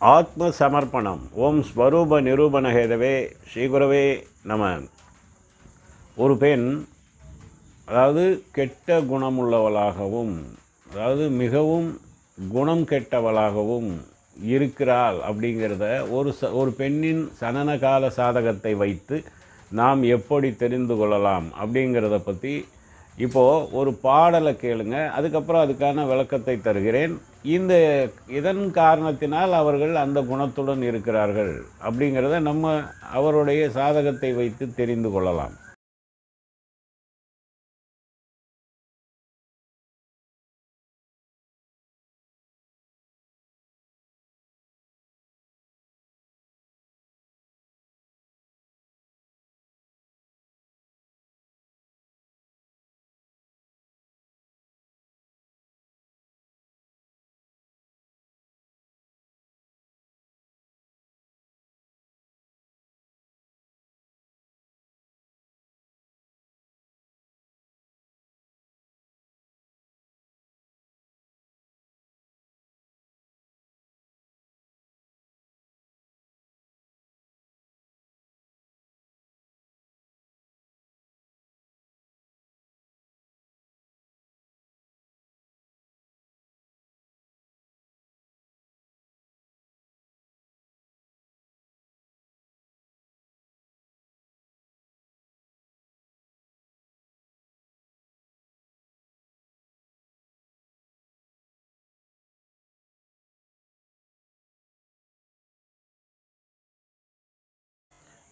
ஆத்ம சமர்ப்பணம் ஓம் ஸ்வரூப நிரூபணகேதவே ஸ்ரீகுரவே நம. ஒரு பெண் அதாவது கெட்ட குணமுள்ளவளாகவும் அதாவது மிகவும் குணம் கெட்டவளாகவும் இருக்கிறாள் அப்படிங்கிறத ஒரு ச ஒரு பெண்ணின் சனனகால சாதகத்தை வைத்து நாம் எப்படி தெரிந்து கொள்ளலாம் அப்படிங்கிறத பற்றி இப்போது ஒரு பாடலை கேளுங்க அதுக்கப்புறம் அதுக்கான விளக்கத்தை தருகிறேன். இந்த இதன் காரணத்தினால் அவர்கள் அந்த குணத்துடன் இருக்கிறார்கள் அப்படிங்கிறத நம்ம அவருடைய சாதகத்தை வைத்து தெரிந்து கொள்ளலாம்.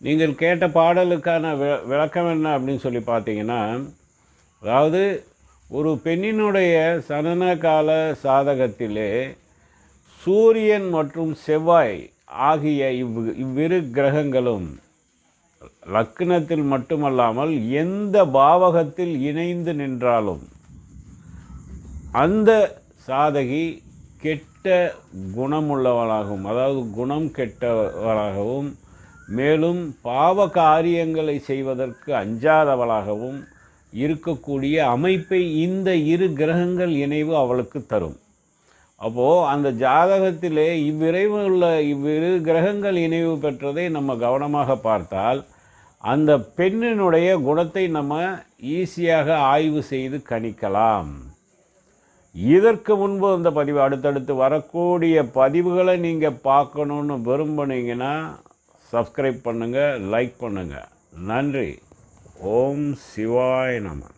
நீங்கள் கேட்ட பாடலுக்கான வி விளக்கம் என்ன அப்படின்னு சொல்லி பார்த்தீங்கன்னா அதாவது ஒரு பெண்ணினுடைய சனன கால சாதகத்திலே சூரியன் மற்றும் செவ்வாய் ஆகிய இவ் இவ்விரு கிரகங்களும் லக்னத்தில் மட்டுமல்லாமல் எந்த பாவகத்தில் இணைந்து நின்றாலும் அந்த சாதகி கெட்ட குணமுள்ளவளாகவும் அதாவது குணம் கெட்டவளாகவும் மேலும் பாவ காரியங்களை செய்வதற்கு அஞ்சாதவளாகவும் இருக்கக்கூடிய அமைப்பை இந்த இரு கிரகங்கள் இணைவு அவளுக்கு தரும். அப்போது அந்த ஜாதகத்திலே இவ்விரைவு உள்ள இவ்விரு கிரகங்கள் இணைவு பெற்றதை நம்ம கவனமாக பார்த்தால் அந்த பெண்ணினுடைய குணத்தை நம்ம ஈஸியாக ஆய்வு செய்து கணிக்கலாம். இதற்கு முன்பு அந்த பதிவு அடுத்தடுத்து வரக்கூடிய பதிவுகளை நீங்கள் பார்க்கணுன்னு விரும்புனீங்கன்னா சப்ஸ்கிரைப் பண்ணுங்கள் லைக் பண்ணுங்கள் நன்றி. ஓம் சிவாய் நமன்